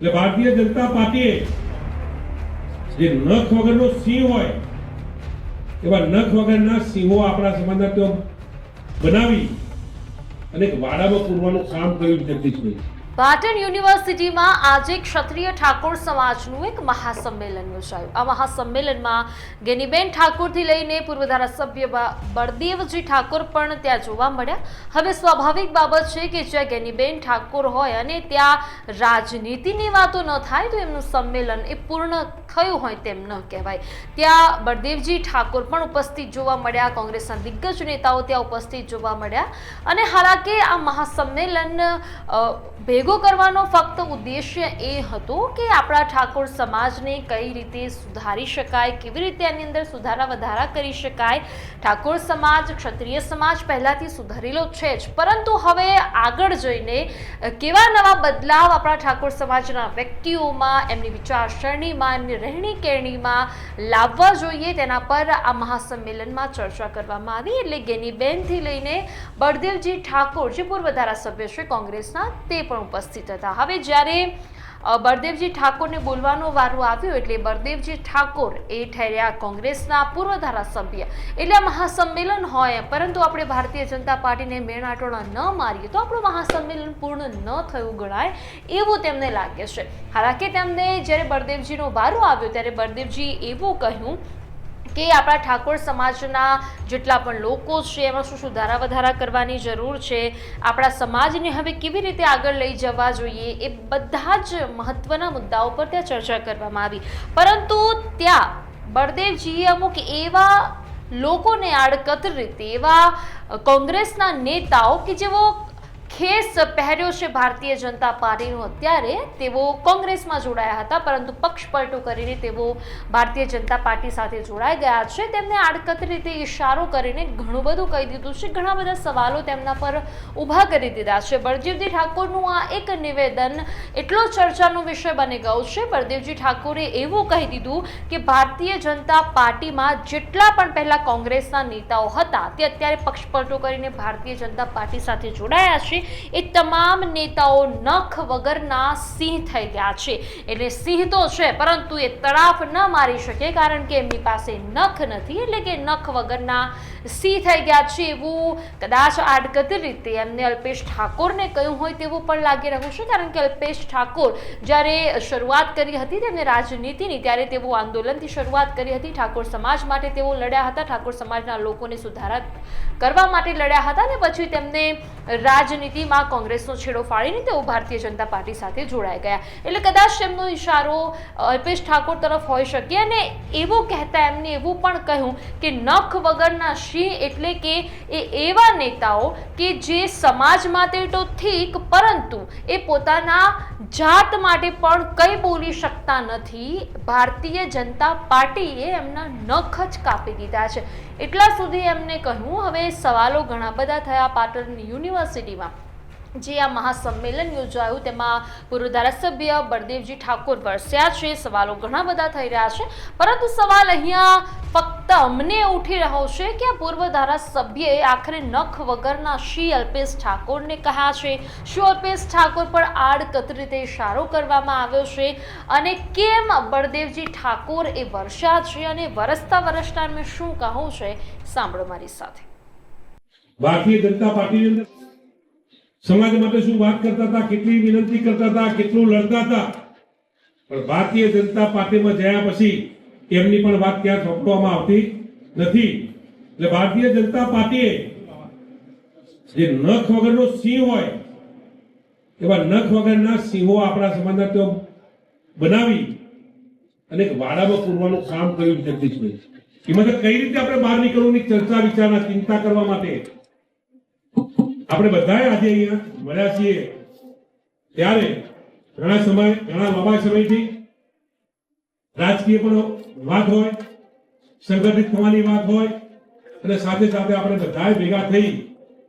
એટલે ભારતીય જનતા પાર્ટીએ જે નખ વગરનો સિંહ હોય, એવા નખ વગરના સિંહો આપણા સમાજના બનાવી અને વાડામાં પૂરવાનું કામ કર્યું જગદીશભાઈ પાટણ યુનિવર્સિટીમાં આજે ક્ષત્રિય ઠાકોર સમાજનું એક મહાસંમેલન યોજાયું. આ મહાસંમેલનમાં ગેનીબેન ઠાકોરથી લઈને પૂર્વ ધારાસભ્ય બળદેવજી ઠાકોર પણ ત્યાં જોવા મળ્યા. હવે સ્વાભાવિક બાબત છે કે જ્યાં ગેનીબેન ઠાકોર હોય અને ત્યાં રાજનીતિની વાતો ન થાય તો એમનું સંમેલન એ પૂર્ણ થયું હોય તેમ ન કહેવાય. ત્યાં બળદેવજી ઠાકોર પણ ઉપસ્થિત જોવા મળ્યા. કોંગ્રેસના દિગ્ગજ નેતાઓ ત્યાં ઉપસ્થિત જોવા મળ્યા. અને હાલાકી આ મહાસંમેલન અ, ભેગો કરવાનો ફક્ત ઉદ્દેશ્ય એ હતો કે આપણા ઠાકોર સમાજને કઈ રીતે સુધારી શકાય, કેવી રીતે આની અંદર સુધારા વધારા કરી શકાય. ઠાકોર સમાજ, ક્ષત્રિય સમાજ પહેલાંથી સુધારેલો છે જ. પરંતુ હવે આગળ જઈને કેવા નવા બદલાવ આપણા ઠાકોર સમાજના વ્યક્તિઓમાં, એમની વિચારસરણીમાં, એમની રહેણી કેરણીમાં લાવવા જોઈએ તેના પર આ મહાસંમેલનમાં ચર્ચા કરવામાં આવી. એટલે ગેનીબેનથી લઈને બળદેવજી ઠાકોર, જે પૂર્વ ધારાસભ્ય છે કોંગ્રેસના, તે પણ ઉપસ્થિત હતા. હવે જ્યારે બળદેવજી ઠાકોરને બોલવાનો વારો આવ્યો એટલે બળદેવજી ઠાકોર એ ઠેર્યા કોંગ્રેસના પૂર્વ ધારાસભ્ય. એટલે આ મહાસંમેલન હોય પરંતુ આપણે ભારતીય જનતા પાર્ટીને મેણાટોણા ન મારીએ તો આપણું મહાસંમેલન પૂર્ણ ન થયું ગણાય એવું તેમને લાગે છે. હાલાકી તેમને જ્યારે બળદેવજીનો વારો આવ્યો ત્યારે બળદેવજી એવું કહ્યું કે આપણા ઠાકોર સમાજના જેટલા પણ લોકો છે, એમાં શું સુધારા વધારા કરવાની જરૂર છે? આપણા સમાજને હવે કેવી રીતે આગળ લઈ જવા જોઈએ? એ બધા જ મહત્વના મુદ્દાઓ પર ત્યાં ચર્ચા કરવામાં આવી. પરંતુ ત્યાં બળદેવજીએ અમુક એવા લોકોને આડકતર રીતે, એવા કોંગ્રેસના નેતાઓ કે જેઓ ખેસ પહેર્યો છે ભારતીય જનતા પાર્ટીનો. અત્યારે તેઓ કોંગ્રેસમાં જોડાયા હતા, પરંતુ પક્ષ પલટો કરીને તેઓ ભારતીય જનતા પાર્ટી સાથે જોડાઈ ગયા છે. તેમને આડકત રીતે ઇશારો કરીને ઘણું બધું કહી દીધું છે. ઘણા બધા સવાલો તેમના પર ઊભા કરી દીધા છે. બળદેવજી ઠાકોરનું આ એક નિવેદન એટલો ચર્ચાનો વિષય બની ગયો છે. બળદેવજી ઠાકોરે એવું કહી દીધું કે ભારતીય જનતા પાર્ટીમાં જેટલા પણ પહેલાં કોંગ્રેસના નેતાઓ હતા, તે અત્યારે પક્ષ પલટો કરીને ભારતીય જનતા પાર્ટી સાથે જોડાયા છે. એ તમામ નેતાઓ નખ વગરના સિંહ થઈ ગયા છે. એટલે સિંહ તો છે, પરંતુ એ તડાફ ન મારી શકે કારણ કે એમની પાસે નખ નથી, એટલે કે નખ વગરના સિંહ થઈ ગયા છે એવું કદાચ આડકતરી રીતે એમને અલ્પેશ ઠાકોરને કહ્યું હોય તેવું પણ લાગી રહ્યું છે. કારણ કે અલ્પેશ ઠાકોર જ્યારે શરૂઆત કરી હતી તેમને રાજનીતિની, ત્યારે તેઓ આંદોલનથી શરૂઆત કરી હતી. ઠાકોર સમાજ માટે તેઓ લડ્યા હતા. ઠાકોર સમાજના લોકોને સુધારા કરવા માટે લડ્યા હતા ને પછી તેમને રાજનીતિમાં કોંગ્રેસનો છેડો ફાડીને તેઓ ભારતીય જનતા પાર્ટી સાથે જોડાઈ ગયા. એટલે કદાચ તેમનો ઇશારો અલ્પેશ ઠાકોર તરફ હોઈ શકે અને એવું કહેતા એમને એવું પણ કહ્યું કે નખ વગરના સિંહ એટલે કે એ એવા નેતાઓ કે જે સમાજ માટે તો ઠીક, પરંતુ એ પોતાના જાત માટે પણ કંઈ બોલી શકતા નથી. ભારતીય જનતા પાર્ટીએ એમના નખ જ કાપી દીધા છે. એટલા સુધી એમને કહ્યું હવે સવાલો ઘણા બધા થયા પાટણ યુનિવર્સિટીમાં. જે આ મહાસંમેલન યોજાયું, તેમાં પૂર્વ ધારાસભ્ય બળદેવજી ઠાકોર વરસ્યા છે, સવાલો ઘણા બધા થઈ રહ્યા છે, પરંતુ સવાલ અહીંયા ફક્ત અમને ઉઠી રહ્યો છે કે આ પૂર્વ ધારાસભ્યએ આખરે નખ વગરના શ્રી અલ્પેશ ઠાકોરને કહ્યા છે. શું અલ્પેશ ઠાકોર પર આડકતરી રીતે ઇશારો કરવામાં આવ્યો છે અને કેમ બળદેવજી ઠાકોર એ વર્ષા છે અને વરસતા વરસતા મેં શું કહું છે? સાંભળો મારી સાથે. ભારતીય જનતા પાર્ટીની અંદર સમાજ માટે શું વાત કરતા હતા? કેટલી વિનંતી કરતા હતા? કેટલું લડતા હતા? પણ ભારતીય જનતા પાર્ટીમાં જયા પછી એમની પણ વાત ક્યાં સોંપવામાં આવતી નથી. એટલે ભારતીય જનતા પાર્ટીએ જે નખ વગરનો સિંહ હોય, એવા નખ વગરના સિંહો આપણા સમાજના તો બનાવી અને વાડામાં પૂરવાનું કામ કર્યું જગદીશભાઈ. એમાં કઈ રીતે આપણે બહાર નીકળવાની ચર્ચા વિચારણા, ચિંતા કરવા માટે? આપણે બધાએ આજે અહીંયા મળ્યા છીએ. ત્યારે ઘણા સમય, ઘણા લાંબા સમયથી રાજકીય પણ વાત હોય, સંગઠિત થવાની વાત હોય, અને સાથે સાથે આપણે બધાએ ભેગા થઈ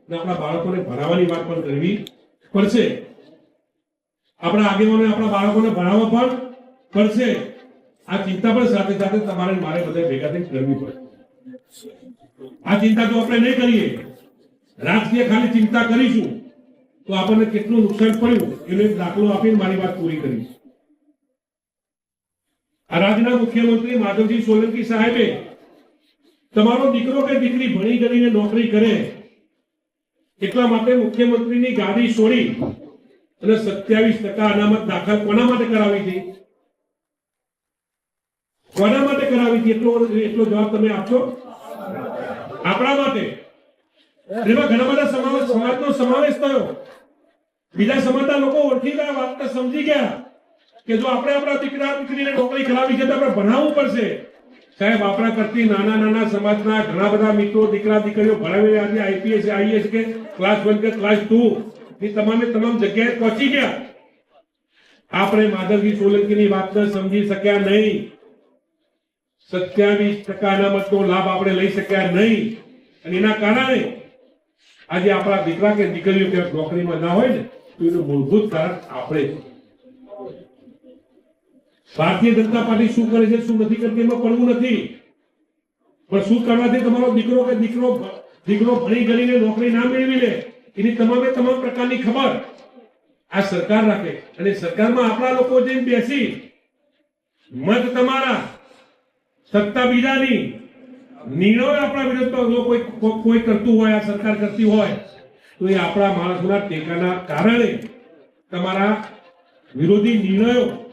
અને આપણા બાળકોને ભણાવવાની વાત પણ કરવી પડશે. આપણા આગેવાનોને આપણા બાળકોને ભણાવવા પણ પડશે. આ ચિંતા પણ સાથે સાથે તમારે મારે બધા ભેગા થઈ કરવી પડે. આ ચિંતા જો આપણે નહીં કરીએ. રાજકીય ખાલી ચિંતા કરીશું, તો આપણને કેટલું નુકસાન પડ્યું, એનો એક દાખલો આપીને મારી વાત પૂરી કરીશ. રાજ્યના મુખ્યમંત્રી માધવજી સોલંકી સાહેબે, તમારો દીકરો કે દીકરી ભણી ગણીને નોકરી કરે, એટલા માટે મુખ્યમંત્રીની ગાડી છોડી અને સત્યાવીસ ટકા અનામત દાખલ કોના માટે કરાવી હતી? કોના માટે કરાવી હતી? એટલો એટલો જવાબ તમે આપશો? આપણા માટે? એમાં ઘણા બધા સમાવેશ સમાજનો સમાવેશ થયો. બીજા સમાજના લોકો ઓળખી ગયા વાતને સમજી ગયા કે જો આપણે આપણા દીકરા દીકરીને નોકરી કરાવી છે તો આપણે ભણાવવું પડશે. સાહેબ, આપણા કરતી નાના નાના સમાજના ઘણા બધા મિત્રો, દીકરા, દીકરીઓ ભણાવીને આજે આઈપીએસ આઈએસ કે ક્લાસ વન કે ક્લાસ ટુ ની તમામે તમામ જગ્યાએ પહોંચી ગયા. આપણે માધવજી સોલંકીની વાતને સમજી શક્યા નહીં. સત્યાવીસ ટકા અનામતનો લાભ આપણે લઈ શક્યા નહીં. અને એના કારણે આજે આપણા દીકરા કે દીકરીઓ કે નોકરીમાં ના હોય ને, તો એનું મૂળભૂત કારણ આપણે. ભારતીય જનતા પાર્ટી શું કરે છે, શું નથી કરતી, એમાં પડવું નથી પણ શું કરવાથી તમારો દીકરો કે દીકરો દીકરો ભણી ગણીને નોકરી ના મેળવી લે, એની તમામે તમામ પ્રકારની ખબર આ સરકાર રાખે અને સરકારમાં આપણા લોકો જઈને બેસી, મત તમારા, સત્તા બીજાની નિર્ણયો આપણા વિરુદ્ધમાં જો કોઈ- કોઈ કરતું હોય, આ સરકાર કરતી હોય, તો એ આપણા માણસોના ટેકાના કારણે તમારા વિરોધી નિર્ણયો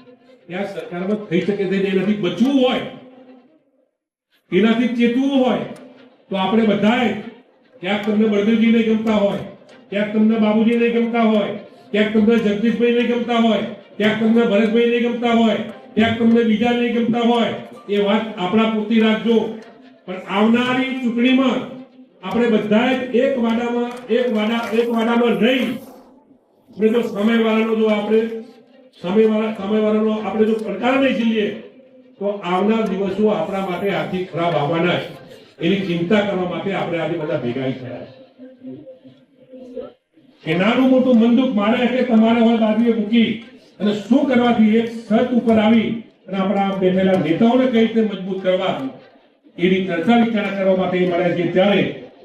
ત્યાં સરકારમાં થઈ શકે છે એનાથી બચવું હોય, એનાથી ચેતવું હોય, તો આપણે બધાએ ક્યાંક તમને બળદેવજી નહીં ગમતા હોય, ક્યાંક તમને બાબુજી નહીં ગમતા હોય, ક્યાંક તમને જગદીશભાઈ નહીં ગમતા હોય, ક્યાંક તમને ભરતભાઈ નહીં ગમતા હોય, ક્યાંક તમને બીજા નહીં ગમતા હોય, એ વાત આપણા પૂરતી રાખજો. પણ આવનારી ચૂંટણીમાં આપણે બધાએ એક વાડામાં, એક વાડા, એક વાડામાં નહીં. આપણે જો સમયવાળાનો જો આપણે સમયવાળા સમયવાળાનો આપણે જો પડકાર નહીં ઝીલીએ, તો આવનાર દિવસો આપણા માટે આથી ખરાબ આવવાના છે. એની ચિંતા કરવા માટે આપણે આજે બધા ભેગા થયા છે. નાનું મોટું મંદુક મારે કે તમારે હોય દાદીએ મૂકી અને શું કરવાથી એક છત ઉપર આવી અને આપણા બેઠેલા નેતાઓને કઈ રીતે મજબૂત કરવા? એની ચર્ચા વિચારણા કરવા માટે મળ્યા છે. ત્યારે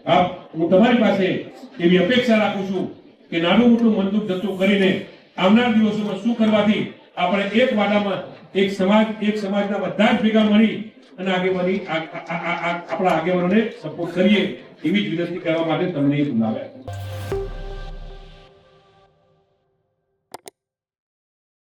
આપ, હું તમારી પાસે એવી અપેક્ષા રાખું છું કે નાનું મોટું મંદુક જતું કરીને આવનાર દિવસોમાં શું કરવાથી આપણે એક વાડામાં એક સમાજ, એક સમાજના બધા જ ભેગા મળી અને આગેવાની આપણા આગેવાનોને સપોર્ટ કરીએ એવી જ વિનંતી કરવા માટે તમને બોલાવ્યા.